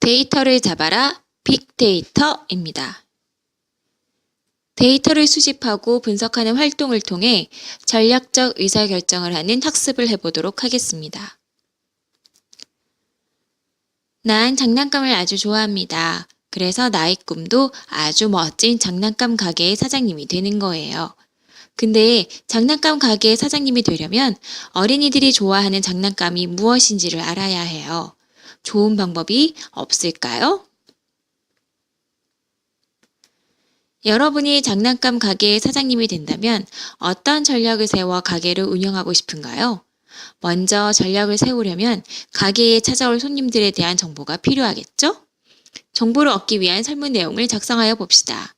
데이터를 잡아라 빅데이터입니다. 데이터를 수집하고 분석하는 활동을 통해 전략적 의사결정을 하는 학습을 해보도록 하겠습니다. 난 장난감을 아주 좋아합니다. 그래서 나의 꿈도 아주 멋진 장난감 가게의 사장님이 되는 거예요. 근데 장난감 가게의 사장님이 되려면 어린이들이 좋아하는 장난감이 무엇인지를 알아야 해요. 좋은 방법이 없을까요? 여러분이 장난감 가게의 사장님이 된다면 어떤 전략을 세워 가게를 운영하고 싶은가요? 먼저 전략을 세우려면 가게에 찾아올 손님들에 대한 정보가 필요하겠죠? 정보를 얻기 위한 설문 내용을 작성하여 봅시다.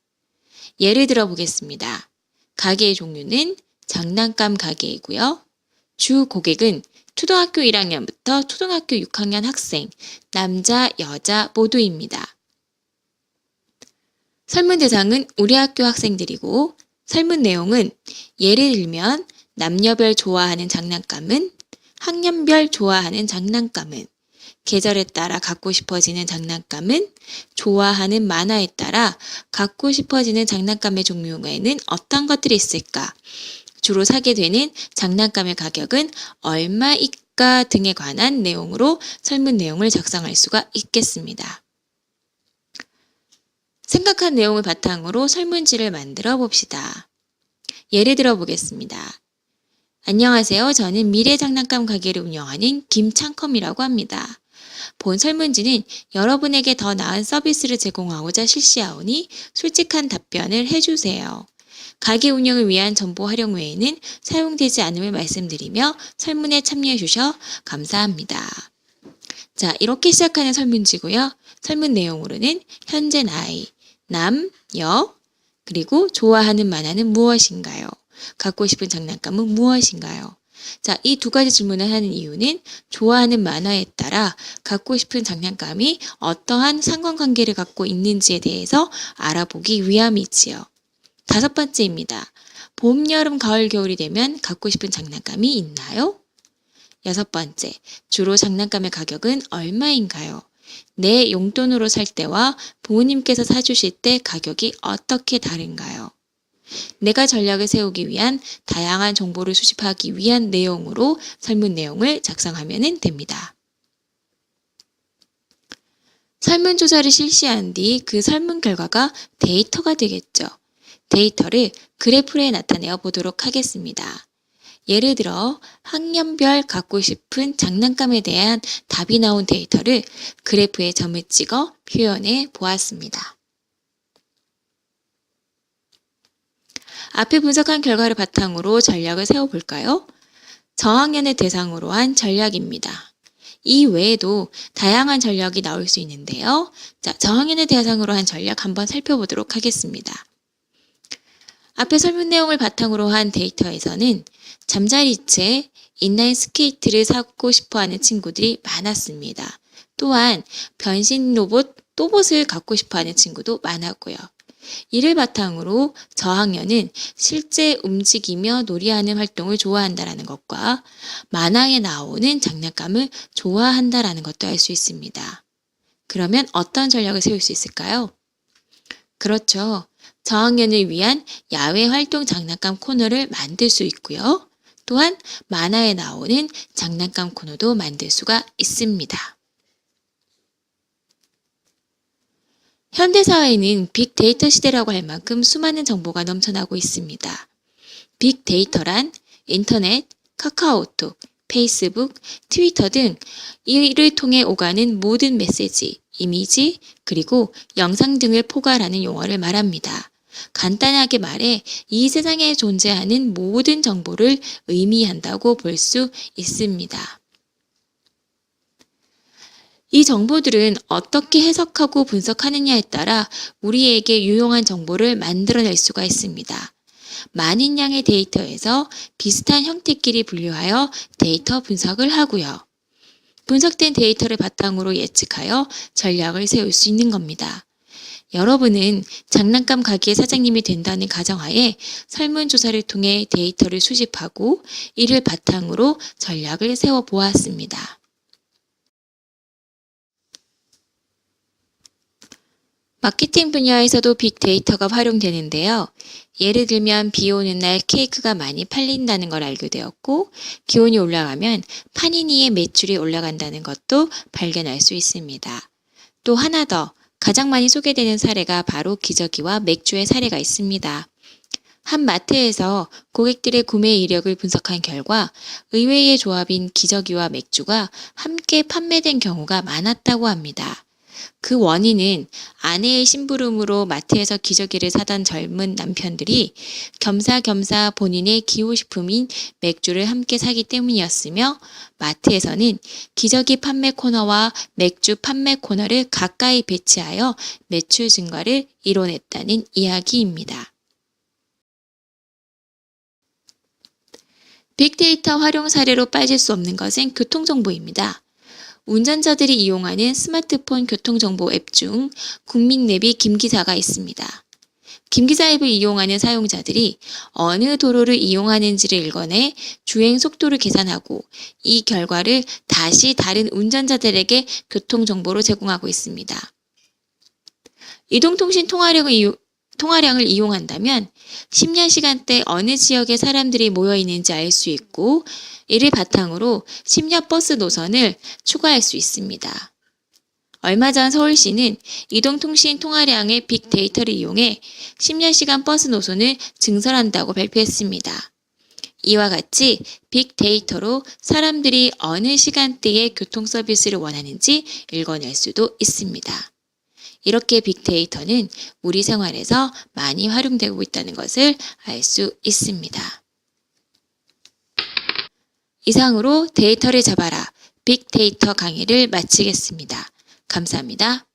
예를 들어 보겠습니다. 가게의 종류는 장난감 가게이고요. 주 고객은 초등학교 1학년부터 초등학교 6학년 학생, 남자, 여자 모두입니다. 설문 대상은 우리 학교 학생들이고 설문 내용은 예를 들면 남녀별 좋아하는 장난감은 학년별 좋아하는 장난감은 계절에 따라 갖고 싶어지는 장난감은 좋아하는 만화에 따라 갖고 싶어지는 장난감의 종류에는 어떤 것들이 있을까? 주로 사게 되는 장난감의 가격은 얼마일까 등에 관한 내용으로 설문 내용을 작성할 수가 있겠습니다. 생각한 내용을 바탕으로 설문지를 만들어 봅시다. 예를 들어 보겠습니다. 안녕하세요. 저는 미래 장난감 가게를 운영하는 김창컴이라고 합니다. 본 설문지는 여러분에게 더 나은 서비스를 제공하고자 실시하오니 솔직한 답변을 해주세요. 가게 운영을 위한 정보 활용 외에는 사용되지 않음을 말씀드리며 설문에 참여해 주셔 감사합니다. 자, 이렇게 시작하는 설문지고요. 설문 내용으로는 현재 나이, 남, 여, 그리고 좋아하는 만화는 무엇인가요? 갖고 싶은 장난감은 무엇인가요? 자, 이 두 가지 질문을 하는 이유는 좋아하는 만화에 따라 갖고 싶은 장난감이 어떠한 상관관계를 갖고 있는지에 대해서 알아보기 위함이지요. 다섯 번째입니다. 봄, 여름, 가을, 겨울이 되면 갖고 싶은 장난감이 있나요? 여섯 번째, 주로 장난감의 가격은 얼마인가요? 내 용돈으로 살 때와 부모님께서 사주실 때 가격이 어떻게 다른가요? 내가 전략을 세우기 위한 다양한 정보를 수집하기 위한 내용으로 설문 내용을 작성하면 됩니다. 설문조사를 실시한 뒤 그 설문 결과가 데이터가 되겠죠. 데이터를 그래프에 나타내어 보도록 하겠습니다. 예를 들어 학년별 갖고 싶은 장난감에 대한 답이 나온 데이터를 그래프에 점을 찍어 표현해 보았습니다. 앞에 분석한 결과를 바탕으로 전략을 세워볼까요? 저학년을 대상으로 한 전략입니다. 이 외에도 다양한 전략이 나올 수 있는데요. 자, 저학년을 대상으로 한 전략 한번 살펴보도록 하겠습니다. 앞에 설문 내용을 바탕으로 한 데이터에서는 잠자리채, 인라인 스케이트를 사고 싶어 하는 친구들이 많았습니다. 또한 변신 로봇 또봇을 갖고 싶어 하는 친구도 많았고요. 이를 바탕으로 저학년은 실제 움직이며 놀이하는 활동을 좋아한다라는 것과 만화에 나오는 장난감을 좋아한다라는 것도 알 수 있습니다. 그러면 어떤 전략을 세울 수 있을까요? 그렇죠. 저학년을 위한 야외 활동 장난감 코너를 만들 수 있고요. 또한 만화에 나오는 장난감 코너도 만들 수가 있습니다. 현대사회는 빅데이터 시대라고 할 만큼 수많은 정보가 넘쳐나고 있습니다. 빅데이터란 인터넷, 카카오톡, 페이스북, 트위터 등 이를 통해 오가는 모든 메시지, 이미지, 그리고 영상 등을 포괄하는 용어를 말합니다. 간단하게 말해 이 세상에 존재하는 모든 정보를 의미한다고 볼 수 있습니다. 이 정보들은 어떻게 해석하고 분석하느냐에 따라 우리에게 유용한 정보를 만들어낼 수가 있습니다. 많은 양의 데이터에서 비슷한 형태끼리 분류하여 데이터 분석을 하고요. 분석된 데이터를 바탕으로 예측하여 전략을 세울 수 있는 겁니다. 여러분은 장난감 가게 사장님이 된다는 가정하에 설문조사를 통해 데이터를 수집하고 이를 바탕으로 전략을 세워 보았습니다. 마케팅 분야에서도 빅데이터가 활용되는데요. 예를 들면 비 오는 날 케이크가 많이 팔린다는 걸 알게 되었고 기온이 올라가면 파니니의 매출이 올라간다는 것도 발견할 수 있습니다. 또 하나 더 가장 많이 소개되는 사례가 바로 기저귀와 맥주의 사례가 있습니다. 한 마트에서 고객들의 구매 이력을 분석한 결과 의외의 조합인 기저귀와 맥주가 함께 판매된 경우가 많았다고 합니다. 그 원인은 아내의 심부름으로 마트에서 기저귀를 사던 젊은 남편들이 겸사겸사 본인의 기호식품인 맥주를 함께 사기 때문이었으며 마트에서는 기저귀 판매 코너와 맥주 판매 코너를 가까이 배치하여 매출 증가를 이뤄냈다는 이야기입니다. 빅데이터 활용 사례로 빠질 수 없는 것은 교통정보입니다. 운전자들이 이용하는 스마트폰 교통정보 앱 중 국민내비 김기사가 있습니다. 김기사 앱을 이용하는 사용자들이 어느 도로를 이용하는지를 읽어내 주행 속도를 계산하고 이 결과를 다시 다른 운전자들에게 교통정보로 제공하고 있습니다. 이동통신 통화력을 통화량을 이용한다면 10년 시간대 어느 지역에 사람들이 모여 있는지 알 수 있고 이를 바탕으로 10년 버스 노선을 추가할 수 있습니다. 얼마 전 서울시는 이동통신 통화량의 빅데이터를 이용해 10년 시간 버스 노선을 증설한다고 발표했습니다. 이와 같이 빅데이터로 사람들이 어느 시간대에 교통 서비스를 원하는지 읽어낼 수도 있습니다. 이렇게 빅데이터는 우리 생활에서 많이 활용되고 있다는 것을 알 수 있습니다. 이상으로 데이터를 잡아라 빅데이터 강의를 마치겠습니다. 감사합니다.